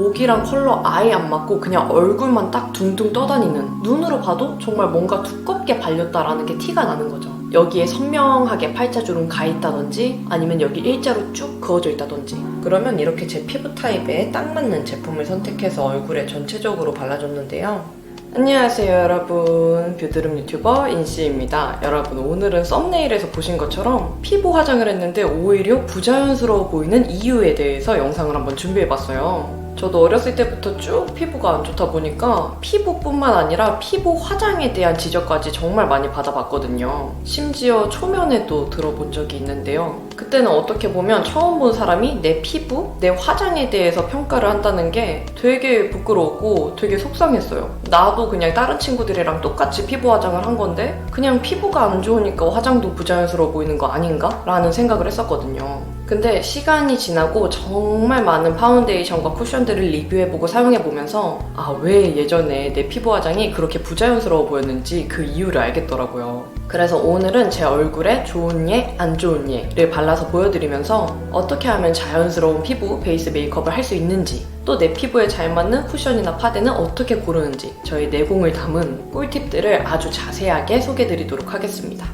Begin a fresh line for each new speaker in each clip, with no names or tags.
목이랑 컬러 아예 안 맞고 그냥 얼굴만 딱 둥둥 떠다니는 눈으로 봐도 정말 뭔가 두껍게 발렸다라는 게 티가 나는 거죠. 여기에 선명하게 팔자주름 가 있다든지 아니면 여기 일자로 쭉 그어져 있다든지 그러면 이렇게 제 피부 타입에 딱 맞는 제품을 선택해서 얼굴에 전체적으로 발라줬는데요. 안녕하세요 여러분 뷰드름 유튜버 인씨입니다 여러분 오늘은 썸네일에서 보신 것처럼 피부 화장을 했는데 오히려 부자연스러워 보이는 이유에 대해서 영상을 한번 준비해봤어요 저도 어렸을 때부터 쭉 피부가 안 좋다 보니까 피부뿐만 아니라 피부 화장에 대한 지적까지 정말 많이 받아봤거든요. 심지어 초면에도 들어본 적이 있는데요. 그때는 어떻게 보면 처음 본 사람이 내 피부, 내 화장에 대해서 평가를 한다는 게 되게 부끄러웠고 되게 속상했어요. 나도 그냥 다른 친구들이랑 똑같이 피부 화장을 한 건데 그냥 피부가 안 좋으니까 화장도 부자연스러워 보이는 거 아닌가? 라는 생각을 했었거든요. 근데 시간이 지나고 정말 많은 파운데이션과 쿠션들을 리뷰해보고 사용해보면서 아, 왜 예전에 내 피부 화장이 그렇게 부자연스러워 보였는지 그 이유를 알겠더라고요. 그래서 오늘은 제 얼굴에 좋은 예, 안 좋은 예를 발라서 보여드리면서 어떻게 하면 자연스러운 피부 베이스 메이크업을 할 수 있는지 또 내 피부에 잘 맞는 쿠션이나 파데는 어떻게 고르는지 저희 내공을 담은 꿀팁들을 아주 자세하게 소개드리도록 하겠습니다.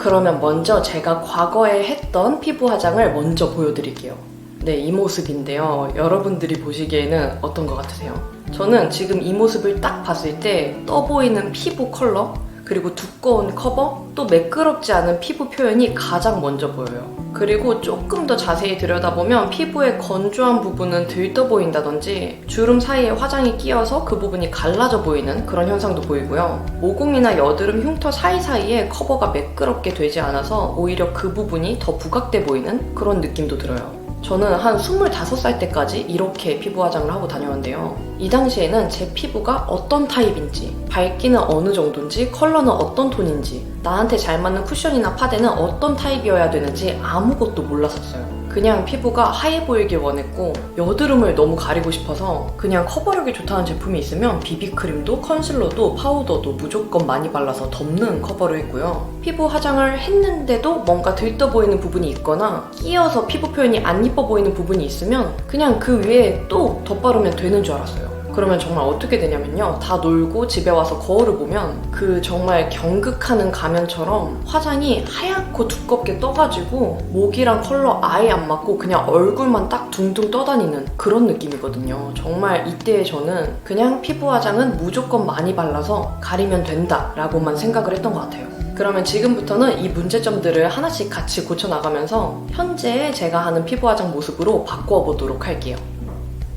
그러면 먼저 제가 과거에 했던 피부 화장을 먼저 보여드릴게요. 네, 이 모습인데요. 여러분들이 보시기에는 어떤 것 같으세요? 저는 지금 이 모습을 딱 봤을 때 떠보이는 피부 컬러, 그리고 두꺼운 커버, 또 매끄럽지 않은 피부 표현이 가장 먼저 보여요. 그리고 조금 더 자세히 들여다보면 피부의 건조한 부분은 들떠 보인다든지 주름 사이에 화장이 끼어서 그 부분이 갈라져 보이는 그런 현상도 보이고요. 모공이나 여드름 흉터 사이사이에 커버가 매끄럽게 되지 않아서 오히려 그 부분이 더 부각돼 보이는 그런 느낌도 들어요. 저는 한 25살 때까지 이렇게 피부 화장을 하고 다녔는데요. 이 당시에는 제 피부가 어떤 타입인지, 밝기는 어느 정도인지, 컬러는 어떤 톤인지, 나한테 잘 맞는 쿠션이나 파데는 어떤 타입이어야 되는지 아무것도 몰랐었어요. 그냥 피부가 하얘 보이길 원했고 여드름을 너무 가리고 싶어서 그냥 커버력이 좋다는 제품이 있으면 비비크림도 컨실러도 파우더도 무조건 많이 발라서 덮는 커버를 했고요. 피부 화장을 했는데도 뭔가 들떠 보이는 부분이 있거나 끼어서 피부 표현이 안 이뻐 보이는 부분이 있으면 그냥 그 위에 또 덧바르면 되는 줄 알았어요. 그러면 정말 어떻게 되냐면요. 다 놀고 집에 와서 거울을 보면 그 정말 경극하는 가면처럼 화장이 하얗고 두껍게 떠가지고 목이랑 컬러 아예 안 맞고 그냥 얼굴만 딱 둥둥 떠다니는 그런 느낌이거든요. 정말 이때 저는 그냥 피부 화장은 무조건 많이 발라서 가리면 된다 라고만 생각을 했던 것 같아요. 그러면 지금부터는 이 문제점들을 하나씩 같이 고쳐나가면서 현재 제가 하는 피부 화장 모습으로 바꿔보도록 할게요.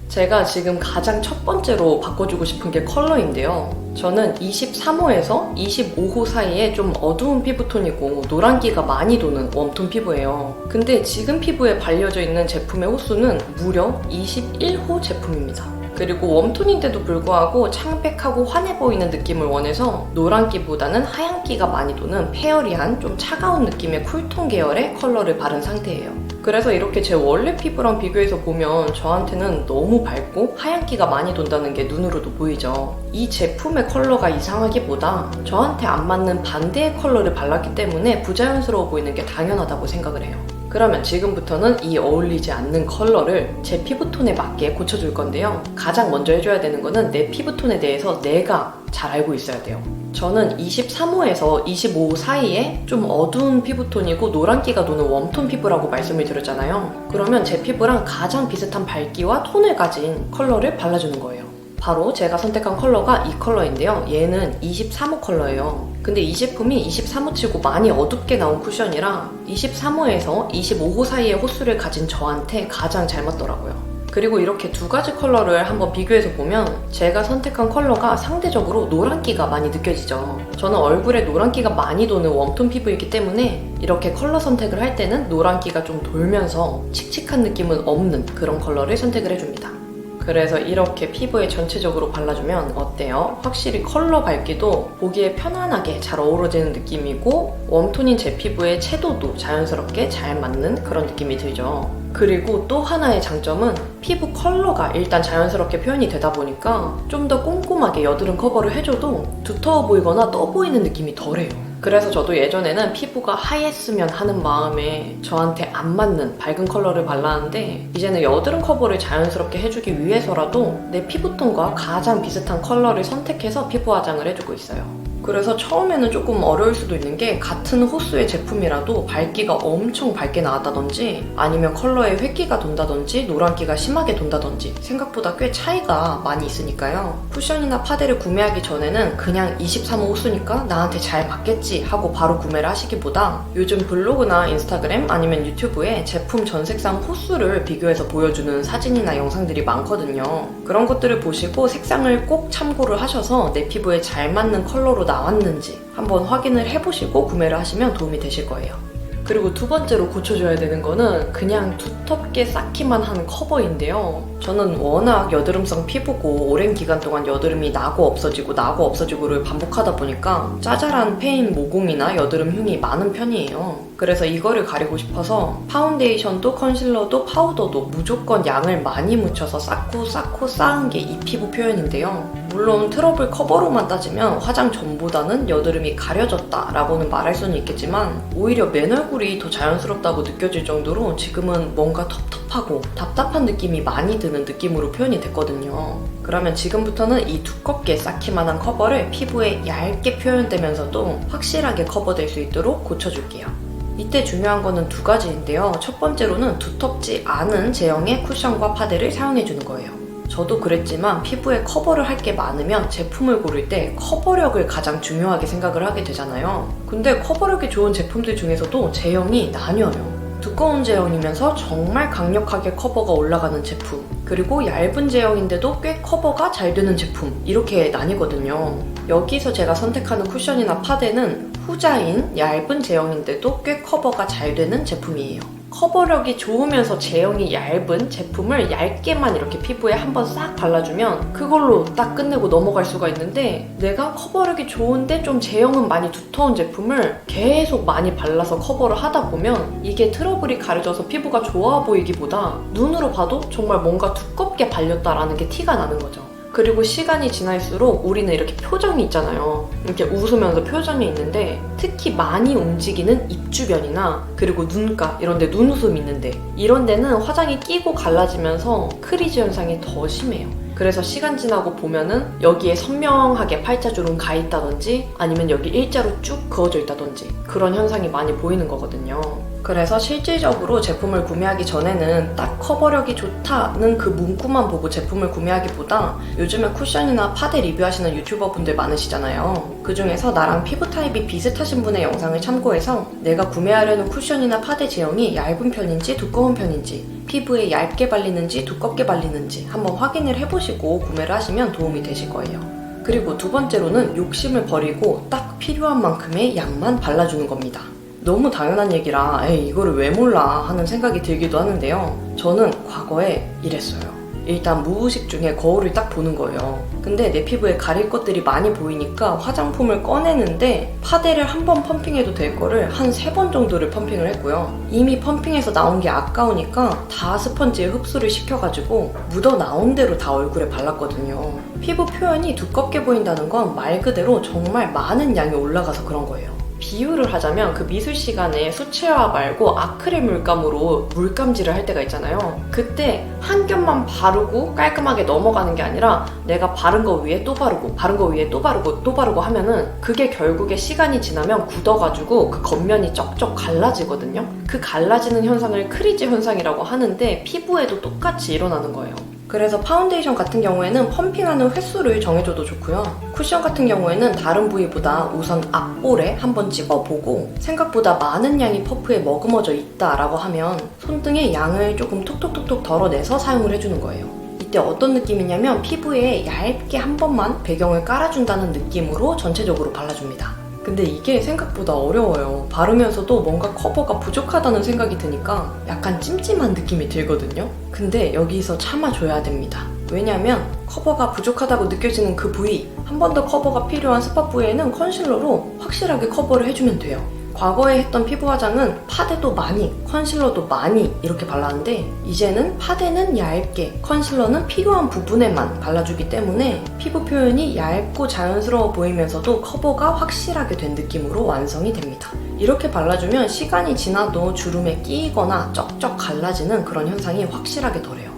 제가 지금 가장 첫 번째로 바꿔주고 싶은 게 컬러인데요. 저는 23호에서 25호 사이에 좀 어두운 피부톤이고 노란기가 많이 도는 웜톤 피부예요. 근데 지금 피부에 발려져 있는 제품의 호수는 무려 21호 제품입니다. 그리고 웜톤인데도 불구하고 창백하고 환해 보이는 느낌을 원해서 노란기보다는 하얀기가 많이 도는 페어리한 좀 차가운 느낌의 쿨톤 계열의 컬러를 바른 상태예요. 그래서 이렇게 제 원래 피부랑 비교해서 보면 저한테는 너무 밝고 하얀기가 많이 돈다는 게 눈으로도 보이죠. 이 제품의 컬러가 이상하기보다 저한테 안 맞는 반대의 컬러를 발랐기 때문에 부자연스러워 보이는 게 당연하다고 생각을 해요. 그러면 지금부터는 이 어울리지 않는 컬러를 제 피부톤에 맞게 고쳐줄 건데요. 가장 먼저 해줘야 되는 거는 내 피부톤에 대해서 내가 잘 알고 있어야 돼요. 저는 23호에서 25호 사이에 좀 어두운 피부톤이고 노란기가 도는 웜톤 피부라고 말씀을 드렸잖아요. 그러면 제 피부랑 가장 비슷한 밝기와 톤을 가진 컬러를 발라주는 거예요. 바로 제가 선택한 컬러가 이 컬러인데요. 얘는 23호 컬러예요. 근데 이 제품이 23호치고 많이 어둡게 나온 쿠션이라 23호에서 25호 사이의 호수를 가진 저한테 가장 잘 맞더라고요. 그리고 이렇게 두 가지 컬러를 한번 비교해서 보면 제가 선택한 컬러가 상대적으로 노란기가 많이 느껴지죠. 저는 얼굴에 노란기가 많이 도는 웜톤 피부이기 때문에 이렇게 컬러 선택을 할 때는 노란기가 좀 돌면서 칙칙한 느낌은 없는 그런 컬러를 선택을 해줍니다. 그래서 이렇게 피부에 전체적으로 발라주면 어때요? 확실히 컬러 밝기도 보기에 편안하게 잘 어우러지는 느낌이고 웜톤인 제 피부에 채도도 자연스럽게 잘 맞는 그런 느낌이 들죠. 그리고 또 하나의 장점은 피부 컬러가 일단 자연스럽게 표현이 되다 보니까 좀 더 꼼꼼하게 여드름 커버를 해줘도 두터워 보이거나 떠 보이는 느낌이 덜해요. 그래서 저도 예전에는 피부가 하얘으면 하는 마음에 저한테 안 맞는 밝은 컬러를 발랐는데 이제는 여드름 커버를 자연스럽게 해주기 위해서라도 내 피부톤과 가장 비슷한 컬러를 선택해서 피부 화장을 해주고 있어요. 그래서 처음에는 조금 어려울 수도 있는 게 같은 호수의 제품이라도 밝기가 엄청 밝게 나왔다든지 아니면 컬러에 획기가 돈다든지 노란기가 심하게 돈다든지 생각보다 꽤 차이가 많이 있으니까요. 쿠션이나 파데를 구매하기 전에는 그냥 23호 호수니까 나한테 잘 맞겠지 하고 바로 구매를 하시기보다 요즘 블로그나 인스타그램 아니면 유튜브에 제품 전 색상 호수를 비교해서 보여주는 사진이나 영상들이 많거든요. 그런 것들을 보시고 색상을 꼭 참고를 하셔서 내 피부에 잘 맞는 컬러로 나왔는지 한번 확인을 해보시고 구매를 하시면 도움이 되실 거예요. 그리고 두 번째로 고쳐줘야 되는 거는 그냥 두텁게 쌓기만 한 커버인데요. 저는 워낙 여드름성 피부고 오랜 기간 동안 여드름이 나고 없어지고 나고 없어지고를 반복하다 보니까 짜잘한 페인 모공이나 여드름 흉이 많은 편이에요. 그래서 이거를 가리고 싶어서 파운데이션도 컨실러도 파우더도 무조건 양을 많이 묻혀서 쌓고 쌓고 쌓은 게 이 피부 표현인데요. 물론 트러블 커버로만 따지면 화장 전보다는 여드름이 가려졌다 라고는 말할 수는 있겠지만 오히려 맨 얼굴이 더 자연스럽다고 느껴질 정도로 지금은 뭔가 텁텁하고 답답한 느낌이 많이 드는 느낌으로 표현이 됐거든요. 그러면 지금부터는 이 두껍게 쌓기만 한 커버를 피부에 얇게 표현되면서도 확실하게 커버될 수 있도록 고쳐줄게요. 이때 중요한 거는 두 가지인데요. 첫 번째로는 두텁지 않은 제형의 쿠션과 파데를 사용해 주는 거예요. 저도 그랬지만 피부에 커버를 할 게 많으면 제품을 고를 때 커버력을 가장 중요하게 생각을 하게 되잖아요. 근데 커버력이 좋은 제품들 중에서도 제형이 나뉘어요. 두꺼운 제형이면서 정말 강력하게 커버가 올라가는 제품, 그리고 얇은 제형인데도 꽤 커버가 잘 되는 제품, 이렇게 나뉘거든요. 여기서 제가 선택하는 쿠션이나 파데는 후자인 얇은 제형인데도 꽤 커버가 잘 되는 제품이에요. 커버력이 좋으면서 제형이 얇은 제품을 얇게만 이렇게 피부에 한번 싹 발라주면 그걸로 딱 끝내고 넘어갈 수가 있는데 내가 커버력이 좋은데 좀 제형은 많이 두터운 제품을 계속 많이 발라서 커버를 하다 보면 이게 트러블이 가려져서 피부가 좋아 보이기보다 눈으로 봐도 정말 뭔가 두껍게 발렸다라는 게 티가 나는 거죠. 그리고 시간이 지날수록 우리는 이렇게 표정이 있잖아요. 이렇게 웃으면서 표정이 있는데 특히 많이 움직이는 입 주변이나 그리고 눈가 이런 데 눈웃음 있는데 이런 데는 화장이 끼고 갈라지면서 크리즈 현상이 더 심해요. 그래서 시간 지나고 보면은 여기에 선명하게 팔자주름 가 있다든지 아니면 여기 일자로 쭉 그어져 있다든지 그런 현상이 많이 보이는 거거든요. 그래서 실질적으로 제품을 구매하기 전에는 딱 커버력이 좋다는 그 문구만 보고 제품을 구매하기보다 요즘에 쿠션이나 파데 리뷰하시는 유튜버 분들 많으시잖아요. 그 중에서 나랑 피부 타입이 비슷하신 분의 영상을 참고해서 내가 구매하려는 쿠션이나 파데 제형이 얇은 편인지 두꺼운 편인지 피부에 얇게 발리는지 두껍게 발리는지 한번 확인을 해보시고 구매를 하시면 도움이 되실 거예요. 그리고 두 번째로는 욕심을 버리고 딱 필요한 만큼의 양만 발라주는 겁니다. 너무 당연한 얘기라 에이 이거를 왜 몰라 하는 생각이 들기도 하는데요. 저는 과거에 이랬어요. 일단 무의식 중에 거울을 딱 보는 거예요. 근데 내 피부에 가릴 것들이 많이 보이니까 화장품을 꺼내는데 파데를 한 번 펌핑해도 될 거를 한 세 번 정도를 펌핑을 했고요. 이미 펌핑해서 나온 게 아까우니까 다 스펀지에 흡수를 시켜가지고 묻어 나온 대로 다 얼굴에 발랐거든요. 피부 표현이 두껍게 보인다는 건 말 그대로 정말 많은 양이 올라가서 그런 거예요. 비유를 하자면 그 미술 시간에 수채화 말고 아크릴 물감으로 물감질을 할 때가 있잖아요. 그때 한 겹만 바르고 깔끔하게 넘어가는 게 아니라 내가 바른 거 위에 또 바르고 바른 거 위에 또 바르고 또 바르고 하면은 그게 결국에 시간이 지나면 굳어가지고 그 겉면이 쩍쩍 갈라지거든요. 그 갈라지는 현상을 크리즈 현상이라고 하는데 피부에도 똑같이 일어나는 거예요. 그래서 파운데이션 같은 경우에는 펌핑하는 횟수를 정해줘도 좋고요. 쿠션 같은 경우에는 다른 부위보다 우선 앞볼에 한번 찍어보고 생각보다 많은 양이 퍼프에 머금어져 있다라고 하면 손등에 양을 조금 톡톡톡톡 덜어내서 사용을 해주는 거예요. 이때 어떤 느낌이냐면 피부에 얇게 한 번만 배경을 깔아준다는 느낌으로 전체적으로 발라줍니다. 근데 이게 생각보다 어려워요. 바르면서도 뭔가 커버가 부족하다는 생각이 드니까 약간 찜찜한 느낌이 들거든요. 근데 여기서 참아줘야 됩니다. 왜냐면 커버가 부족하다고 느껴지는 그 부위, 한 번 더 커버가 필요한 스팟 부위에는 컨실러로 확실하게 커버를 해주면 돼요. 과거에 했던 피부 화장은 파데도 많이, 컨실러도 많이 이렇게 발랐는데 이제는 파데는 얇게, 컨실러는 필요한 부분에만 발라주기 때문에 피부 표현이 얇고 자연스러워 보이면서도 커버가 확실하게 된 느낌으로 완성이 됩니다. 이렇게 발라주면 시간이 지나도 주름에 끼이거나 쩍쩍 갈라지는 그런 현상이 확실하게 덜해요.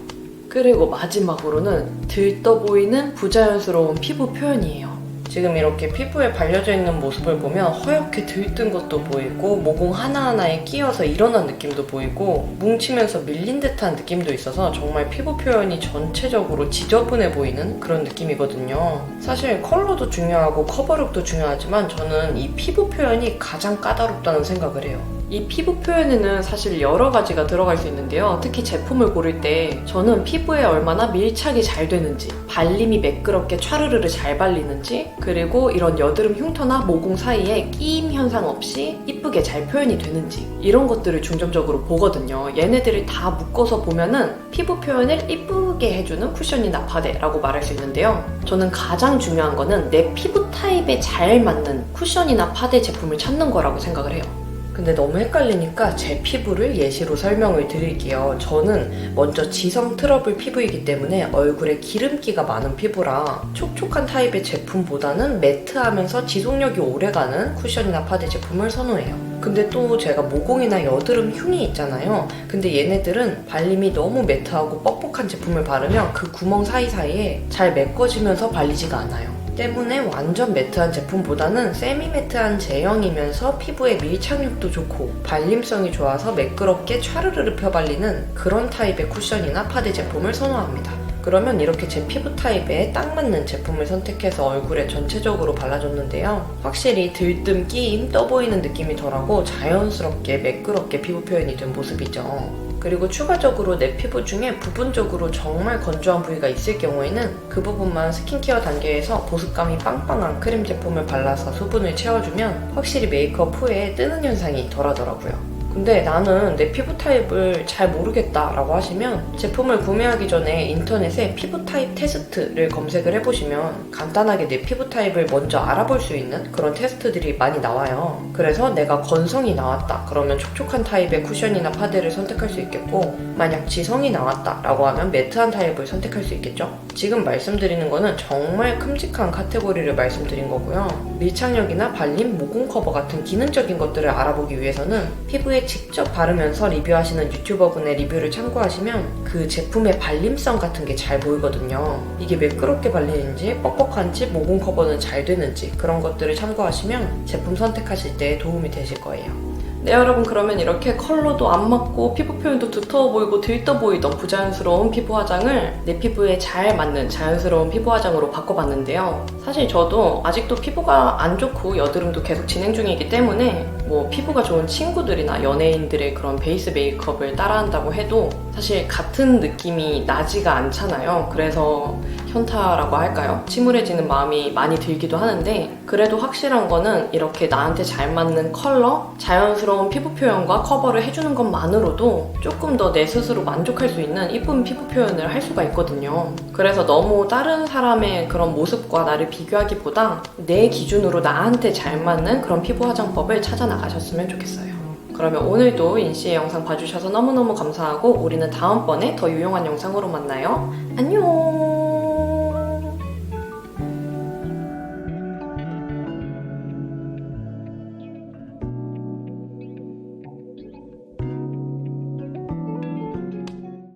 그리고 마지막으로는 들떠 보이는 부자연스러운 피부 표현이에요. 지금 이렇게 피부에 발려져 있는 모습을 보면 허옇게 들뜬 것도 보이고 모공 하나하나에 끼어서 일어난 느낌도 보이고 뭉치면서 밀린 듯한 느낌도 있어서 정말 피부 표현이 전체적으로 지저분해 보이는 그런 느낌이거든요. 사실 컬러도 중요하고 커버력도 중요하지만 저는 이 피부 표현이 가장 까다롭다는 생각을 해요. 이 피부 표현에는 사실 여러 가지가 들어갈 수 있는데요. 특히 제품을 고를 때 저는 피부에 얼마나 밀착이 잘 되는지, 발림이 매끄럽게 촤르르르 잘 발리는지, 그리고 이런 여드름 흉터나 모공 사이에 끼임 현상 없이 이쁘게 잘 표현이 되는지 이런 것들을 중점적으로 보거든요. 얘네들을 다 묶어서 보면은 피부 표현을 이쁘게 해주는 쿠션이나 파데라고 말할 수 있는데요. 저는 가장 중요한 거는 내 피부 타입에 잘 맞는 쿠션이나 파데 제품을 찾는 거라고 생각을 해요. 근데 너무 헷갈리니까 제 피부를 예시로 설명을 드릴게요. 저는 먼저 지성 트러블 피부이기 때문에 얼굴에 기름기가 많은 피부라 촉촉한 타입의 제품보다는 매트하면서 지속력이 오래가는 쿠션이나 파데 제품을 선호해요. 근데 또 제가 모공이나 여드름 흉이 있잖아요. 근데 얘네들은 발림이 너무 매트하고 뻑뻑한 제품을 바르면 그 구멍 사이사이에 잘 메꿔지면서 발리지가 않아요. 때문에 완전 매트한 제품보다는 세미 매트한 제형이면서 피부에 밀착력도 좋고 발림성이 좋아서 매끄럽게 촤르르르 펴발리는 그런 타입의 쿠션이나 파데 제품을 선호합니다. 그러면 이렇게 제 피부 타입에 딱 맞는 제품을 선택해서 얼굴에 전체적으로 발라줬는데요. 확실히 들뜸, 끼임, 떠 보이는 느낌이 덜하고 자연스럽게 매끄럽게 피부 표현이 된 모습이죠. 그리고 추가적으로 내 피부 중에 부분적으로 정말 건조한 부위가 있을 경우에는 그 부분만 스킨케어 단계에서 보습감이 빵빵한 크림 제품을 발라서 수분을 채워주면 확실히 메이크업 후에 뜨는 현상이 덜하더라고요. 근데 나는 내 피부 타입을 잘 모르겠다라고 하시면 제품을 구매하기 전에 인터넷에 피부 타입 테스트를 검색을 해보시면 간단하게 내 피부 타입을 먼저 알아볼 수 있는 그런 테스트들이 많이 나와요. 그래서 내가 건성이 나왔다 그러면 촉촉한 타입의 쿠션이나 파데를 선택할 수 있겠고 만약 지성이 나왔다라고 하면 매트한 타입을 선택할 수 있겠죠. 지금 말씀드리는 거는 정말 큼직한 카테고리를 말씀드린 거고요. 밀착력이나 발림, 모공 커버 같은 기능적인 것들을 알아보기 위해서는 피부 에 직접 바르면서 리뷰하시는 유튜버분의 리뷰를 참고하시면 그 제품의 발림성 같은 게 잘 보이거든요. 이게 매끄럽게 발리는지 뻑뻑한지 모공 커버는 잘 되는지 그런 것들을 참고하시면 제품 선택하실 때 도움이 되실 거예요. 네 여러분 그러면 이렇게 컬러도 안 맞고 피부 표현도 두터워 보이고 들떠 보이던 부자연스러운 피부 화장을 내 피부에 잘 맞는 자연스러운 피부 화장으로 바꿔봤는데요. 사실 저도 아직도 피부가 안 좋고 여드름도 계속 진행 중이기 때문에 뭐 피부가 좋은 친구들이나 연예인들의 그런 베이스 메이크업을 따라한다고 해도 사실 같은 느낌이 나지가 않잖아요. 그래서 현타라고 할까요? 침울해지는 마음이 많이 들기도 하는데 그래도 확실한 거는 이렇게 나한테 잘 맞는 컬러, 자연스러운 피부 표현과 커버를 해주는 것만으로도 조금 더 내 스스로 만족할 수 있는 이쁜 피부 표현을 할 수가 있거든요. 그래서 너무 다른 사람의 그런 모습과 나를 비교하기보다 내 기준으로 나한테 잘 맞는 그런 피부 화장법을 찾아 나가셨으면 좋겠어요. 그러면 오늘도 인씨의 영상 봐주셔서 너무너무 감사하고 우리는 다음번에 더 유용한 영상으로 만나요. 안녕!